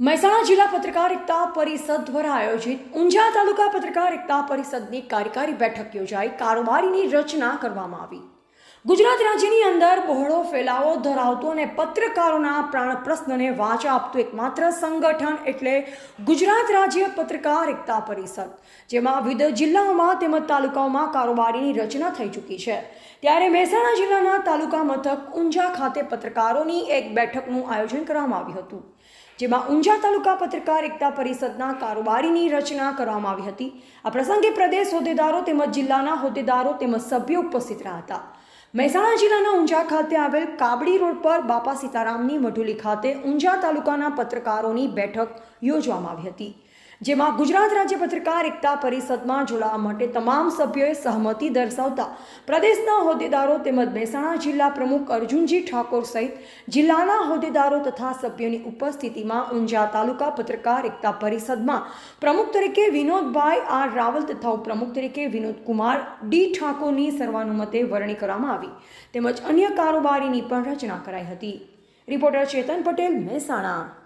મહેસાણા જિલ્લા પત્રકાર એકતા પરિષદ દ્વારા આયોજિત ઊંઝા તાલુકા પત્રકાર એકતા પરિષદની કાર્યકારી બેઠક યોજાઈ. કારોબારીની રચના કરવામાં આવી. ગુજરાત રાજ્યની અંદર બહોળો ફેલાવો ધરાવતો અને પત્રકારોના પ્રાણ પ્રશ્નને વાચા આપતું એકમાત્ર સંગઠન એટલે ગુજરાત રાજ્ય પત્રકાર એકતા પરિષદ, જેમાં વિવિધ જિલ્લાઓમાં તેમજ તાલુકાઓમાં કારોબારીની રચના થઈ ચૂકી છે. ત્યારે મહેસાણા જિલ્લાના તાલુકા મથક ઊંઝા ખાતે પત્રકારોની એક બેઠકનું આયોજન કરવામાં આવ્યું હતું. જેમાં ઊંઝા તાલુકા પત્રકાર એકતા પરિષદના કારોબારીની રચના કરવામાં આવી હતી. આ પ્રસંગે પ્રદેશ હોદ્દેદારો તેમજ જિલ્લાના હોદ્દેદારો તેમજ સભ્યો ઉપસ્થિત રહ્યા હતા. મહેસાણા જિલ્લાના ઊંઝા ખાતે આવેલ કાબડી રોડ પર બાપા સીતારામની મઢુલી ખાતે ઊંઝા તાલુકાના પત્રકારોની બેઠક યોજવામાં આવી હતી. જેમાં ગુજરાત રાજ્ય પત્રકાર એકતા પરિષદમાં જોડાવા માટે તમામ સભ્યોએ સહમતિ દર્શાવતા પ્રદેશના હોદ્દેદારો તેમજ મહેસાણા જિલ્લા પ્રમુખ અર્જુનજી ઠાકોર સહિત જિલ્લાના હોદ્દેદારો તથા સભ્યોની ઉપસ્થિતિમાં ઊંઝા તાલુકા પત્રકાર એકતા પરિષદમાં પ્રમુખ તરીકે વિનોદભાઈ આર રાવલ તથા ઉપપ્રમુખ તરીકે વિનોદ કુમાર ડી ઠાકોરની સર્વાનુમતે વરણી કરવામાં આવી તેમજ અન્ય કારોબારીની પણ રચના કરાઈ હતી. રિપોર્ટર ચેતન પટેલ, મહેસાણા.